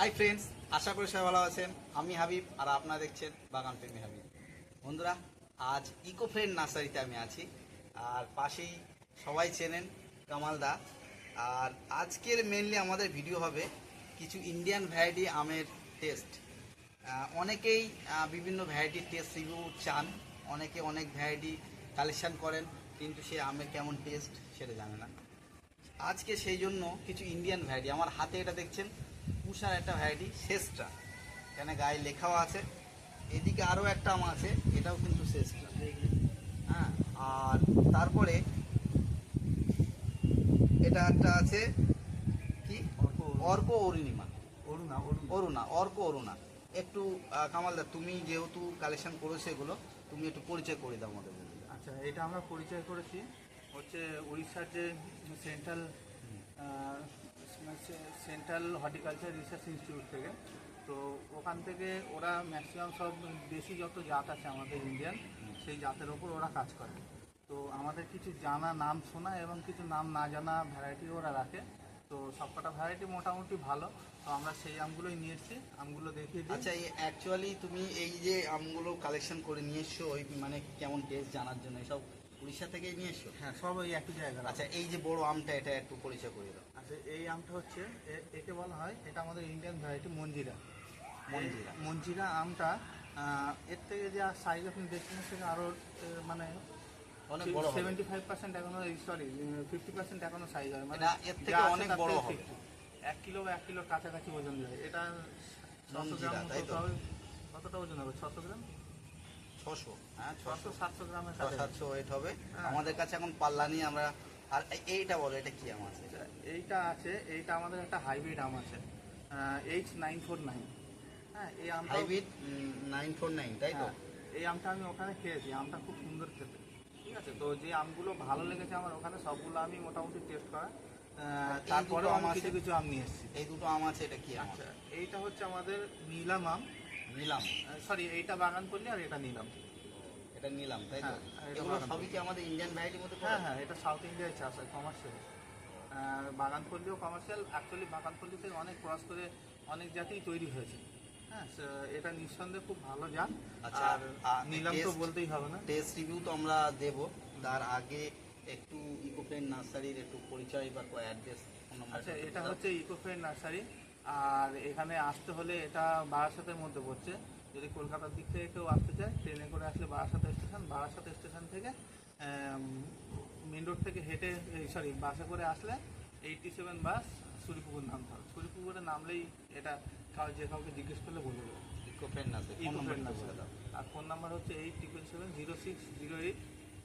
Hi friends আশা করি সবাই ভালো আছেন। আমি হাবিব আর আপনারা দেখছেন বাগান প্রেমী হাবিব। বন্ধুরা, আজ ইকো ফ্রেন্ড নার্সারিতে আমি আছি। আর পাশেই সবাই চেনেন কামালদা আর আজকের মেনলি আমাদের ভিডিও হবে কিছু ইন্ডিয়ান ভ্যারাইটি আমের টেস্ট অনেকেই বিভিন্ন ভ্যারাইটির টেস্ট রিভিউ চান। অনেকে অনেক ভ্যারাইটি কালেকশান করেন, কিন্তু সে আমের কেমন টেস্ট সেটা জানে না। আজকে সেই জন্য কিছু ইন্ডিয়ান ভ্যারাইটি আমার হাতে এটা দেখছেন পুষার একটা ভ্যারাইটি শেষটা। এখানে গায়ে লেখাও আছে। এদিকে আরও একটা আম আছে এটাও কিন্তু শেষটা হ্যাঁ আর তারপরে এটা একটা আছে কি? অর্ক অরুণিমা। অরুণা অরুণা। অর্ক অরুণা। একটু কামালদা তুমি যেহেতু কালেকশন করেছ এগুলো তুমি একটু পরিচয় করে দাও আমাদের আচ্ছা এটা আমরা পরিচয় করেছি। হচ্ছে উড়িষ্যার যে central central horticulture research institute থেকে। তো ওখান থেকে ওরা ম্যাক্সিমাম সব দেশি যত জাত আছে আমাদের ইন্ডিয়ান সেই জাতের ওপর ওরা কাজ করে। তো আমাদের কিছু জানা নাম শোনা এবং কিছু নাম না জানা ভ্যারাইটি ওরা রাখে। তো সবকটা ভ্যারাইটি মোটামুটি ভালো। তো আমরা সেই আমগুলোই নিয়ে এসেছি। আমগুলো দেখিয়ে দিই। আচ্ছা অ্যাকচুয়ালি তুমি এই যে আমগুলো কালেকশন করে নিয়ে এসছো ওই মানে কেমন টেস্ট জানার জন্য? সব উড়িষ্যা থেকেই নিয়ে এসছো? হ্যাঁ সব ওই একই জায়গার আচ্ছা এই যে বড় আমটা এটা একটু পরিচয় করে দাও। আচ্ছা এই আমটা হচ্ছে একে বলা হয় এটা আমাদের ইন্ডিয়ান ভ্যারাইটি মঞ্জিরা। মঞ্জিরা। মঞ্জিরা আমটা এর থেকে যা সাইজ আপনি দেখছেন এর থেকে আরও মানে অনেক বড় সেভেন্টি ফাইভ পার্সেন্ট এখনও সরি ফিফটি পার্সেন্ট এখনও সাইজ হয় মানে এর থেকে অনেক বড় হবে। এক কিলো বা এক কিলোর কাছাকাছি ওজন যায় এটা ছশো গ্রাম কতটা ওজন হবে? ছশো গ্রাম? ছশো। হ্যাঁ ছশো। সাতশো গ্রামের সাতশো ওয়েট হবে। হ্যাঁ। আমাদের কাছে এখন পাল্লা নিয়ে আমরা আর এইটা বলো এটা কি আম আছে? আচ্ছা, এইটা আছে এইটা আমাদের একটা হাইব্রিড আম আছে। এইচ নাইন ফোর নাইন হ্যাঁ এই আমটা হাইব্রিড নাইন ফোর নাইন তাই তো? হ্যাঁ, এই আমটা আমি ওখানে খেয়েছি আমটা খুব সুন্দর খেতে। ঠিক আছে তো যে আমগুলো ভালো লেগেছে আমার ওখানে সবগুলো আমি মোটামুটি টেস্ট করা। তারপরেও দুটো আম আমি আছে? কিছু কিছু আম নিয়ে এসেছি। এই দুটো আম আছে এটা কি আচ্ছা এইটা হচ্ছে আমাদের নীলাম আম। নিলাম। সরি এইটা বাগান করলি আর এটা নিলাম। এটা নিলাম তাই তো? হ্যাঁ, এটা এগুলো সবই কি আমাদের ইন্ডিয়ান ভ্যারাইটির মধ্যে হ্যাঁ হ্যাঁ এটা সাউথ ইন্ডিয়ায় চাষ হয় কমার্শিয়াল বাগান পল্লীও কমার্শিয়াল অ্যাকচুয়ালি বাগান পল্লী থেকে অনেক ক্রস করে অনেক জাতেই তৈরি হয়েছে। হ্যাঁ এটা নিঃসন্দেহে খুব ভালো জাত। আচ্ছা, আর আর নিলাম তো বলতেই হবে না। টেস্ট রিভিউ তো আমরা দেব। তার আগে একটু ইকোফ্রেন্ড নার্সারির একটু পরিচয় বা অ্যাড্রেস আচ্ছা এটা হচ্ছে ইকোফ্রেন্ড নার্সারি। আর এখানে আসতে হলে এটা বারাসাতের মধ্যে পড়ছে। যদি কলকাতার দিক থেকে কেউ আসতে চায় ট্রেনে করে আসলে বারাসাত স্টেশন বারাসাত স্টেশন থেকে মেন রোড থেকে হেঁটে সরি বাসে করে আসলে এইটটি সেভেন বাস সুরিপুকুর নামতে হবে সুরিপুকুরে নামলেই এটা যে কাউকে জিজ্ঞেস করলে বলে দেবে। ফোন ইকোফ্রেন্ড নাম্বার। বলে নার্সারি দাও। আর ফোন নাম্বার হচ্ছে eight triple seven zero six zero eight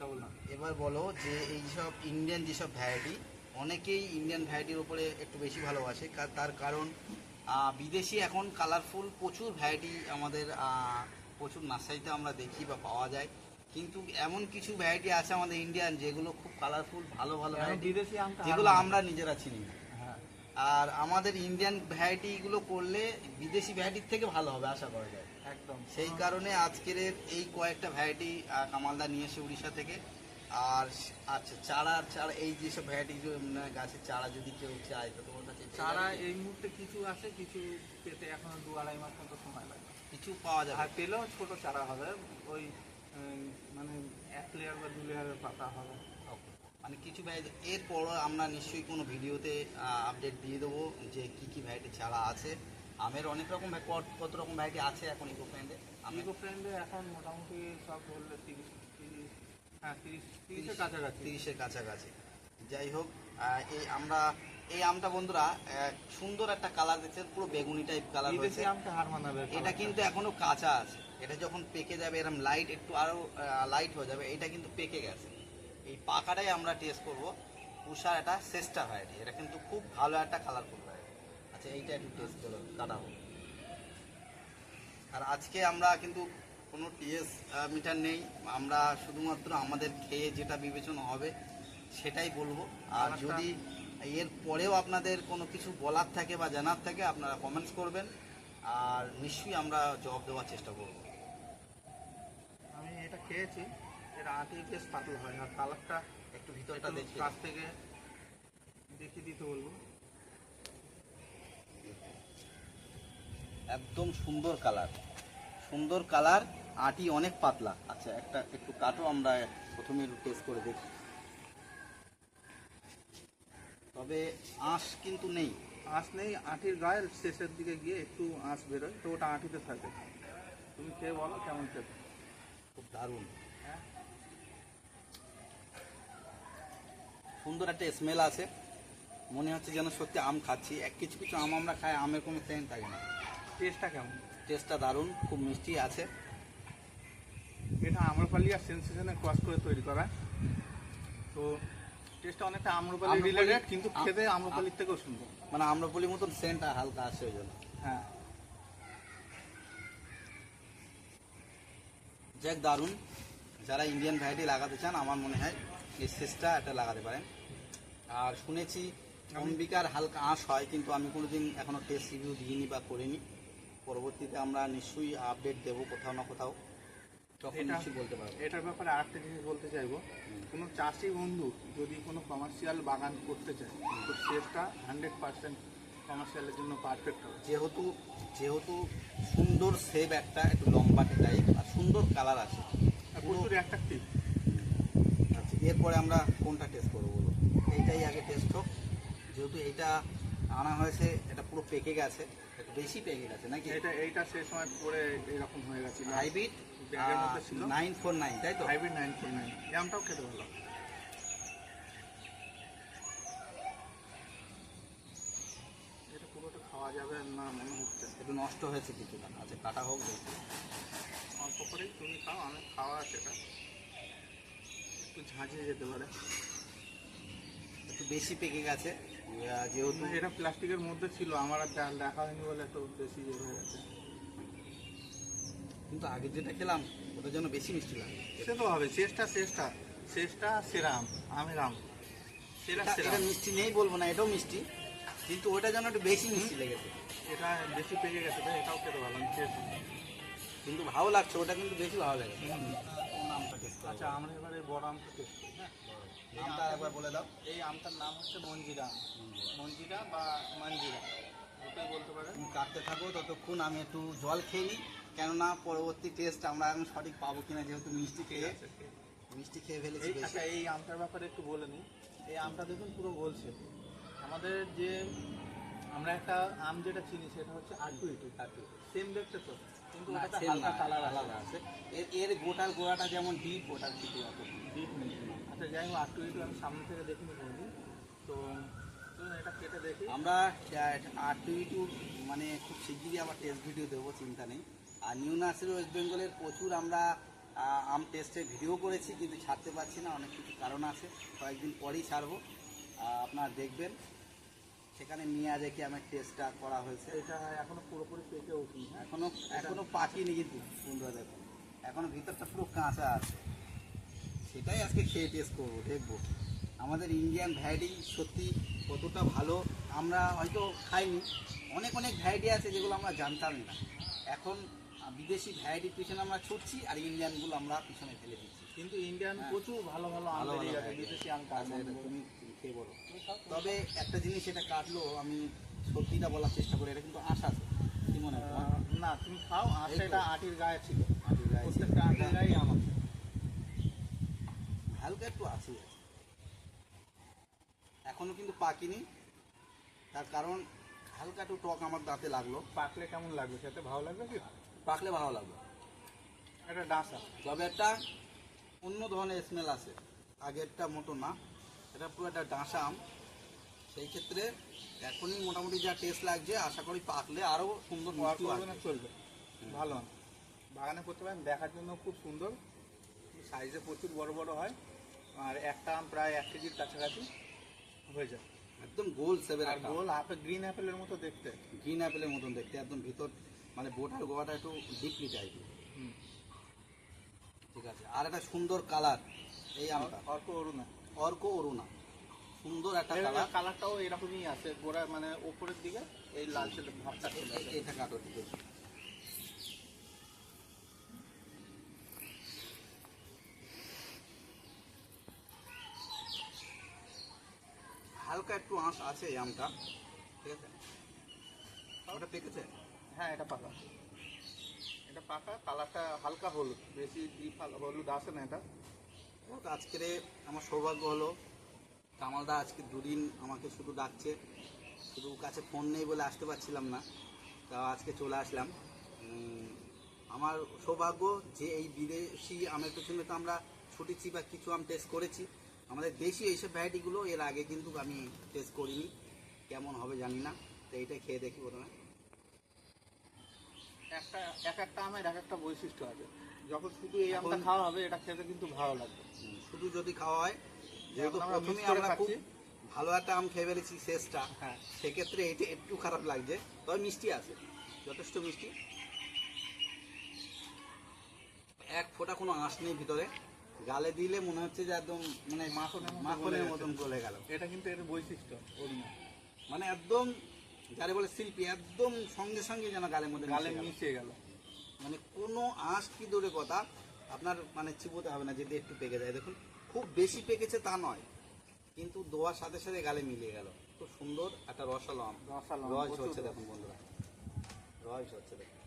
double nine এবার বলো যে এইসব ইন্ডিয়ান যেসব ভ্যারাইটি অনেকেই ইন্ডিয়ান ভ্যারাইটির উপরে একটু বেশি ভালোবাসে তার কারণ বিদেশি এখন কালারফুল প্রচুর ভ্যারাইটি আমাদের প্রচুর নার্সারিতে আমরা দেখি বা পাওয়া যায়। কিন্তু এমন কিছু ভ্যারাইটি আছে আমাদের ইন্ডিয়ান যেগুলো খুব কালারফুল ভালো ভালো ভ্যারাইটি যেগুলো আমরা নিজেরা চিনি হ্যাঁ। আর আমাদের ইন্ডিয়ান ভ্যারাইটিগুলো করলে বিদেশি ভ্যারাইটির থেকে ভালো হবে আশা করা যায়। একদম। সেই কারণে আজকের এই কয়েকটা ভ্যারাইটি কামালদা নিয়ে এসে উড়িষ্যা থেকে। আর আচ্ছা চারা চারা এই যেসব ভ্যারাইটি গাছের চারা যদি কেউ চায় তো তোমার কাছে চারা এই মুহূর্তে কিছু আছে কিছু পেতে এখনও দু আড়াই মাস মতো সময় লাগে কিছু পাওয়া যাবে। আর পেলেও ছোট চারা হবে ওই মানে এক লেয়ার বা দু লেয়ারের পাতা হবে. মানে কিছু ভ্যারাইটি এরপর আমরা নিশ্চয়ই কোনো ভিডিওতে আপডেট দিয়ে দেবো যে কি কি ভ্যারাইটি চারা আছে। আমের অনেক রকম কত কত রকম ভ্যারাইটি আছে এখন ইকো ফ্রেন্ডে আমি ইকো ফ্রেন্ডে এখন মোটামুটি সব ধরলে তিরিশ তিরিশ হ্যাঁ তিরিশ তিরিশের কাছাকাছি। তিরিশের কাছাকাছি। যাই হোক এই আমরা এই আমটা বন্ধুরা সুন্দর একটা কালার দেখছেন পুরো বেগুনি টাইপ কালার হয়েছে আমটা হার মানাবে এটা কিন্তু এখনও কাঁচা আছে। এটা যখন পেকে যাবে এরকম লাইট একটু আরও লাইট হয়ে যাবে এটা কিন্তু পেকে গেছে। এই পাকাটাই আমরা টেস্ট করব। উষার একটা চেষ্টা ভ্যারাইটি এটা কিন্তু খুব ভালো একটা কালারফুল ভ্যারাইটি আচ্ছা এইটা একটু টেস্ট করো কাটাবো। আর আজকে আমরা কিন্তু কোনো টিএস মিটার নেই। আমরা শুধুমাত্র আমাদের খেয়ে যেটা বিবেচনা হবে সেটাই বলব। আর যদি এর পরেও আপনাদের কোনো কিছু বলার থাকে বা জানার থাকে আপনারা কমেন্টস করবেন। আর নিশ্চয়ই আমরা জবাব দেওয়ার চেষ্টা করব। আমি এটা খেয়েছি। এর আটি বেশ পাতলা হয় আর কালারটা একটু ভিতরটা দেখি কাছ থেকে দেখিয়ে দিতে বলব। একদম সুন্দর কালার। সুন্দর কালার আটি অনেক পাতলা। আচ্ছা একটা একটু কাটো আমরা প্রথমে একটু টেস্ট করে দেখি। তবে আঁশ কিন্তু নেই। আঁশ নেই আঁটির গায়ের শেষের দিকে গিয়ে একটু আঁশ বেরোয় তো ওটা আঁটিতে থাকে। তুমি খেয়ে বলো কেমন খেতে? খুব দারুণ। হ্যাঁ। সুন্দর একটা স্মেল আছে। মনে হচ্ছে যেন সত্যি আম খাচ্ছি। এক কিছু কিছু আম আমরা খাই আমের কোনো সেন্ট থাকে না। টেস্টটা কেমন? টেস্টটা দারুণ খুব মিষ্টি আছে। এটা আম্রপালি আর সেন্সেশনে ক্রস করে তৈরি করা। তো টেস্টটা অনেকটা আম্রপালি রিলেটেড কিন্তু খেতে আম্রপালির থেকেও সুন্দর। মানে আম্রপলির মতন সেন্টটা হালকা আসে ওই জন্য। হ্যাঁ। যাক দারুণ। যারা ইন্ডিয়ান ভ্যারাইটি লাগাতে চান আমার মনে হয় এই সিসটা এটা লাগাতে পারেন। আর শুনেছি অম্বিকার হালকা আঁশ হয় কিন্তু আমি কোনোদিন এখনও টেস্ট রিভিউ দিইনি বা করিনি। পরবর্তীতে আমরা নিশ্চয়ই আপডেট দেবো কোথাও না কোথাও। এটার ব্যাপারে আরেকটা জিনিস বলতে চাইব। কোনো চাষি বন্ধু যদি কোনো কমার্শিয়াল বাগান করতে চায় তো শেষটা হান্ড্রেড পার্সেন্ট কমার্শিয়ালের জন্য পারফেক্ট হবে। যেহেতু যেহেতু সুন্দর সেব একটা একটু লম্বাটে টাইপ আর সুন্দর কালার আছে। প্রচুর অ্যাট্রাকটিভ আচ্ছা এরপরে আমরা কোনটা টেস্ট করব বলো এইটাই আগে টেস্ট হোক। যেহেতু এইটা আনা হয়েছে এটা পুরো পেকে গেছে একটু বেশি পেকে গেছে নাকি? এটা এইটা সেই সময় পরে এরকম হয়ে গেছে। হাইব্রিড ব্যাগের মধ্যে ছিল। নাইন ফোর নাইন তাই তো? হাইব্রিড নাইন ফোর নাইন আমটাও খেতে ভালো। এটা পুরোটা খাওয়া যাবে না মনে হচ্ছে। একটু নষ্ট হয়েছে কিছুটা আচ্ছা কাটা হোক অল্প করেই তুমি খাও আমি খাওয়া সেটা। একটু ঝাঁঝিয়ে যেতে পারে। একটু বেশি পেকে গেছে যেহেতু এটা প্লাস্টিকের মধ্যে ছিল আমার আর দেখা হয়নি বলে তো বেশি ইয়ে হয়ে গেছে। কিন্তু আগে যেটা খেলাম ওটার জন্য বেশি মিষ্টি লাগে। সে তো হবে শেষটা শেষটা শেষটা সেরাম আম আম সেরা মিষ্টি নেই বলব না এটাও মিষ্টি কিন্তু ওটা যেন একটু বেশি মিষ্টি লেগেছে। এটা বেশি পেকে গেছে তাই এটাও খেতে ভালো আমি খেয়েছি। কিন্তু ভালো লাগছে ওটা কিন্তু বেশি ভালো টেস্ট আচ্ছা আমরা এবারে বড় আমটা টেস্ট করি। হ্যাঁ নামটা একবার বলে দাও। এই আমটার নাম হচ্ছে মঞ্জিরা। মঞ্জিরা। বা মঞ্জিরা ওটাই বলতে পারে কাটতে থাকো ততক্ষণ আমি একটু জল খেয়ে নিই। কেননা পরবর্তী টেস্ট আমরা এখন সঠিক পাবো কিনা যেহেতু মিষ্টি খেয়ে মিষ্টি খেয়ে ফেলেছি আচ্ছা এই আমটার ব্যাপারে একটু বলে নিই এই আমটা দেখুন পুরো গোলছে। আমাদের যে আমরা একটা আম যেটা চিনি সেটা হচ্ছে আটু ইটু সেম দেখতে তো কিন্তু হালকা কালার আলাদা আছে। এর এর গোটার গোড়াটা যেমন ডিপ ওটার অত ডিপ নেই। আচ্ছা যাই হোক আটু ইটু আমি সামনে থেকে দেখিনি কোনোদিন। তো এটা কেটে দেখি। আমরা আর টু টু মানে খুব শিগগিরই আবার টেস্ট ভিডিও দেবো চিন্তা নেই। আর নিউ নার্সারি ওয়েস্ট বেঙ্গলের প্রচুর আমরা আম টেস্টের ভিডিও করেছি কিন্তু ছাড়তে পারছি না অনেক কিছু কারণ আছে। কয়েকদিন পরেই ছাড়বো। আপনারা দেখবেন। সেখানে মিয়াজে কি আমার টেস্টটা করা হয়েছে। এটা এখনও পুরোপুরি পেকে উঠিনি। এখনও এখনও পাকিনি কিন্তু সুন্দর দেখুন। এখনও ভিতরটা পুরো কাঁচা আছে। সেটাই আজকে খেয়ে টেস্ট করব দেখব। আমাদের ইন্ডিয়ান ভ্যারাইটি সত্যি কতটা ভালো আমরা হয়তো খাইনি। অনেক অনেক ভ্যারাইটি আছে যেগুলো আমরা জানতামই না। এখন বিদেশি ভ্যারাইটির পিছনে আমরা ছুটছি আর ইন্ডিয়ানগুলো আমরা পিছনে ফেলে দিচ্ছি। কিন্তু ইন্ডিয়ান হ্যাঁ। প্রচুর ভালো ভালো। বিদেশি আম আচ্ছা, তুমি খেয়ে বলো। তবে একটা জিনিস এটা কাটলো আমি সত্যিটা বলার চেষ্টা করি এটা কিন্তু আশা আছে। কি মনে হয় না তুমি খাও তো। আটির গায়ে ছিল। আটির গায়ে। প্রত্যেকটা আটির গায়ে আমার হালকা একটু আছে। এখনও কিন্তু পাকিনি। তার কারণ হালকা একটু টক আমার দাঁতে লাগল। পাকলে কেমন লাগবে? খেতে ভালো লাগবে কি? পাকলে ভালো লাগবে। একটা ডাঁসা তবে একটা অন্য ধরনের স্মেল আছে। আগেরটা মতো না এটা পুরো একটা ডাঁসা আম। সেই ক্ষেত্রে এখনই মোটামুটি যা টেস্ট লাগছে আশা করি পাকলে আরও সুন্দর চলবে। ভালো বাগানে করতে পারেন দেখার জন্য খুব সুন্দর। সাইজে প্রচুর বড় বড় হয়। আর একটা আম প্রায় এক কেজির কাছাকাছি হয়ে যায়। একদম গোল সেভের আর গোল আপেল গ্রিন অ্যাপেলের মতো দেখতে। গ্রিন অ্যাপেলের মতন দেখতে একদম ভিতর মানে বোটার গোয়াটা একটু ডিপলি হুম। ঠিক আছে। আর একটা সুন্দর কালার এই আমটা। অর্ক অরুণা। অর্ক অরুণা। সুন্দর একটা কালার কালারটাও এরকমই আছে। গোড়া মানে ওপরের দিকে এই লালচে ভাবটা এটা কাটো আছে হালকা একটু আঁশ আছে এই আমটা। ঠিক আছে? ওটা পেকেছে? হ্যাঁ এটা পাকা। এটা পাকা, কালারটা হালকা হলুদ, বেশি ডিপ হলুদ আসে না এটা। আজকের আমার সৌভাগ্য হলো, কামালদা আজকে দুদিন আমাকে শুধু ডাকছে। শুধু কাছে ফোন নেই বলে আসতে পারছিলাম না, তা আজকে চলে আসলাম। আমার সৌভাগ্য যে এই বিদেশি আমের পেছনে তো আমরা ছুটেছি বা কিছু আম টেস্ট করেছি। আমাদের দেশি এইসব ভ্যারাইটিগুলো এর আগে কিন্তু আমি টেস্ট করিনি। কেমন হবে জানি না, তো এইটা খেয়ে দেখি প্রথমে। একটা এক একটা আমের এক একটা বৈশিষ্ট্য আছে। যখন শুধু এই আমটা খাওয়া হবে এটা খেতে কিন্তু ভালো লাগবে। শুধু যদি খাওয়া হয় যেহেতু প্রথমে আমরা খুব ভালো একটা আম খেয়ে ফেলেছি শেষটা হ্যাঁ। সেক্ষেত্রে এটা একটু খারাপ লাগছে তবে মিষ্টি আছে যথেষ্ট মিষ্টি। এক ফোঁটা কোনো আঁশ নেই ভিতরে গালে দিলে মনে হচ্ছে যে একদম মানে মাখনের মাখনের মতন গলে গেল। এটা কিন্তু এর বৈশিষ্ট্য মানে একদম যারে বলে শিল্পী একদম সঙ্গে সঙ্গে যেন গালের মধ্যে গালে মিশে গেল। মানে কোনো আঁশ কি দূরে কথা আপনার মানে চিবোতে হবে না যদি একটু পেকে যায়। দেখুন খুব বেশি পেকেছে তা নয় কিন্তু দোয়ার সাথে সাথে গালে মিলিয়ে গেল। খুব সুন্দর একটা রসালো আম। রসালো আম, রস হচ্ছে দেখুন বন্ধুরা। রস হচ্ছে দেখুন।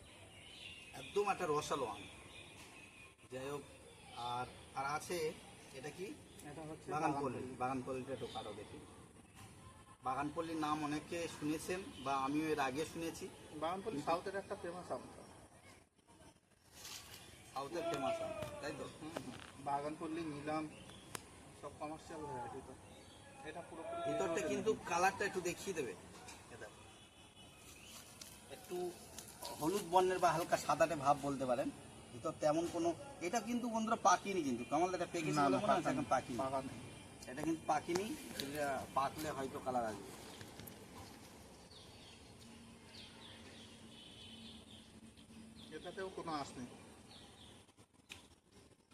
একদম একটা রসালো আম। যাই হোক আর আর আছে এটা কি? এটা হচ্ছে বাগানপল্লী বাগানপল্লীটা একটু কারও দেখি। বাগানপল্লীর নাম অনেকে শুনেছেন বা আমিও এর আগে শুনেছি। বাগানপল্লী সাউথের একটা ফেমাস আম। সাউথের ফেমাস আম তাই তো? বাগানপল্লী নিলাম সব কমার্শিয়াল ভ্যারাইটি তো। এটা পুরোপুরি ভিতরটা কিন্তু কালারটা একটু দেখিয়ে দেবে। এটা। একটু হলুদ বর্ণের বা হালকা সাদাটে ভাব বলতে পারেন। ভিতর তেমন কোনো এটা কিন্তু বন্ধুরা পাকিনি কিন্তু। কামাল এটা পেকেছে না। পাকিনি। এটা কিন্তু পাকিনি এটা পাকলে হয়তো কালার আসবে। এটাতেও কোনো আঁশ নেই।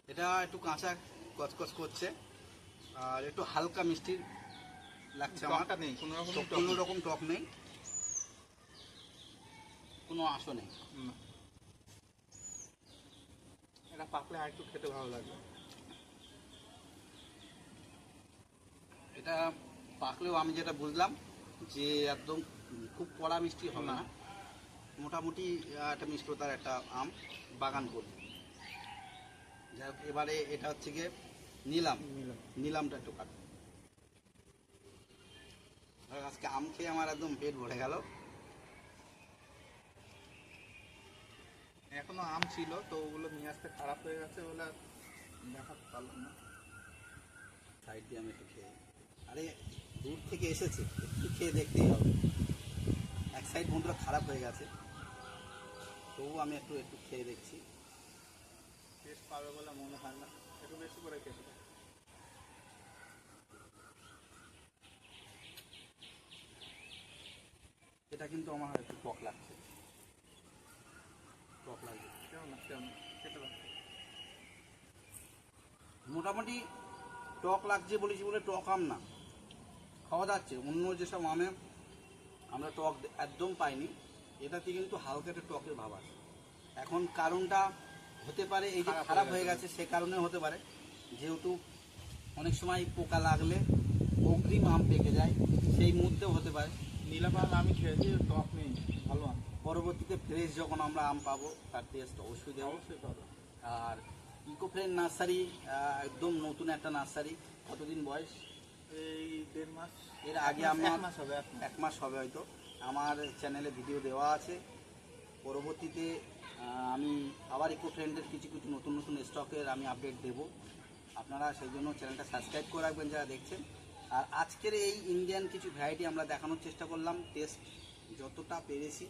এটা একটু কাঁচা কচকচ করছে আর একটু হালকা মিষ্টি লাগছে আমার। নেই কোনো রকম কোনো রকম টক নেই। কোনো আশো নেই। এটা পাকলে আর একটু খেতে ভালো লাগবে। এটা পাকলেও আমি যেটা বুঝলাম যে একদম খুব কড়া মিষ্টি হবে না। মোটামুটি একটা মিষ্টতার একটা আম বাগান করি যাই হোক, এবারে এটা হচ্ছে গিয়ে নিলাম। নিলাম। নিলামটা একটু কাট আজকে আম খেয়ে আমার একদম পেট ভরে গেল। এখনও আম ছিল তো ওগুলো নিয়ে আসতে খারাপ হয়ে গেছে বলে আর দেখাতে পারলাম না। সাইড দিয়ে আমি একটু খেয়ে আরে দূর থেকে এসেছে। একটু খেয়ে দেখতেই হবে। এক সাইড বন্ধুরা খারাপ হয়ে গেছে। তবু আমি একটু একটু খেয়ে দেখছি। টেস্ট পাবে বলে মনে হয় না। একটু বেশি করে হবে। এটা কিন্তু আমার একটু টক লাগছে। টক লাগছে। কেমন কেমন? খেতে পারবে? মোটামুটি টক লাগছে বলেছি বলে টক আম না। খাওয়া যাচ্ছে অন্য যেসব আমে আমরা টক একদম পাইনি এটাতে কিন্তু হালকা একটা টকের ভাব আছে। এখন কারণটা হতে পারে এই যে খারাপ হয়ে গেছে। সে কারণে হতে পারে। যেহেতু অনেক সময় পোকা লাগলে অগ্রিম আম পেকে যায় সেই মুহূর্তেও হতে পারে। নীলাম আম আমি খেয়েছি টক নেই ভালো আম। পরবর্তীতে ফ্রেশ যখন আমরা আম পাবো তার টেস্ট অবশ্যই দেবো। অবশ্যই পাবে। আর ইকো ফ্রেন্ড নার্সারি একদম নতুন একটা নার্সারি কতদিন বয়স? এই দেড় মাস? এর আগে এক আমার মাস হবে এক মাস। হবে হয়তো। আমার চ্যানেলে ভিডিও দেওয়া আছে। পরবর্তীতে আমি আবার ইকো ফ্রেন্ডের কিছু কিছু নতুন নতুন স্টকের আমি আপডেট দেব। আপনারা সেই জন্য চ্যানেলটা সাবস্ক্রাইব করে রাখবেন যারা দেখছেন। আর আজকের এই ইন্ডিয়ান কিছু ভ্যারাইটি আমরা দেখানোর চেষ্টা করলাম। টেস্ট যতটা পেরেছি।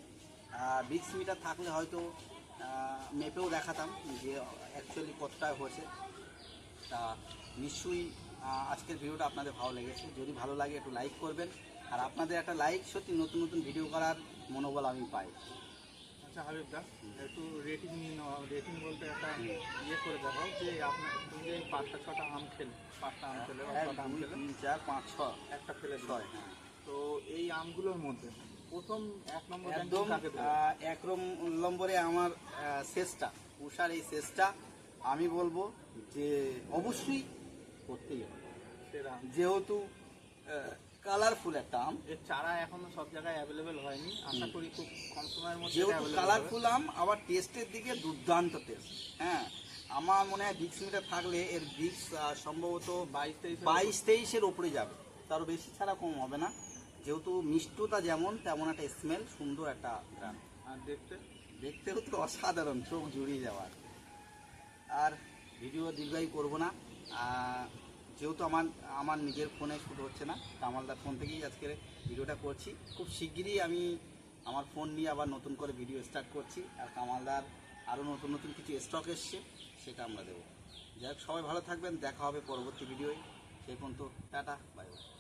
বিক্স মিটার থাকলে হয়তো মেপেও দেখাতাম যে অ্যাকচুয়ালি কতটা হয়েছে। তা নিশ্চয়ই আজকের ভিডিওটা আপনাদের ভালো লেগেছে। যদি ভালো লাগে একটু লাইক করবেন। আর আপনাদের একটা লাইক সত্যি নতুন নতুন ভিডিও করার মনোবল আমি পাই। আচ্ছা হাবিব দা একটু রেটিং নিয়ে নেওয়া রেটিং বলতে একটা ইয়ে করে দেখাও যে আপনার তুমি যে পাঁচটা ছটা আম খেলে পাঁচটা আম খেলে আম খেলে তিন চার পাঁচ ছ। একটা দিল ছয় হ্যাঁ। তো এই আমগুলোর মধ্যে প্রথম এক নম্বর একদম এক নম্বরে আমার শেষটা উষার এই শেষটা আমি বলব যে অবশ্যই করতেই হবে। যেহেতু কালারফুল একটা আম। এর চারা এখনও সব জায়গায় অ্যাভেলেবেল হয়নি। আশা করি খুব কম সময়ের মধ্যে যেহেতু কালারফুল আম আবার টেস্টের দিকে দুর্দান্ত টেস্ট হ্যাঁ আমার মনে হয় বিক্স মিটার থাকলে এর বিক্স সম্ভবত বাইশ তেইশ বাইশ তেইশের ওপরে যাবে। তারও বেশি ছাড়া কম হবে না। যেহেতু মিষ্টতা যেমন তেমন একটা স্মেল সুন্দর একটা গ্রাম আর দেখতে? দেখতেও তো অসাধারণ চোখ জুড়িয়ে যাওয়ার। আর ভিডিও দীর্ঘায়ী করব না। যেহেতু আমার আমার নিজের ফোনে শুট হচ্ছে না কামালদার ফোন থেকেই আজকের ভিডিওটা করছি। খুব শিগগিরই আমি আমার ফোন নিয়ে আবার নতুন করে ভিডিও স্টার্ট করছি আর কামালদার আরও নতুন নতুন কিছু স্টক এসছে, সেটা আমরা দেবো। যাই সবাই ভালো থাকবেন, দেখা হবে পরবর্তী ভিডিওয়। সেই পর্যন্ত, টাটা বাই বাই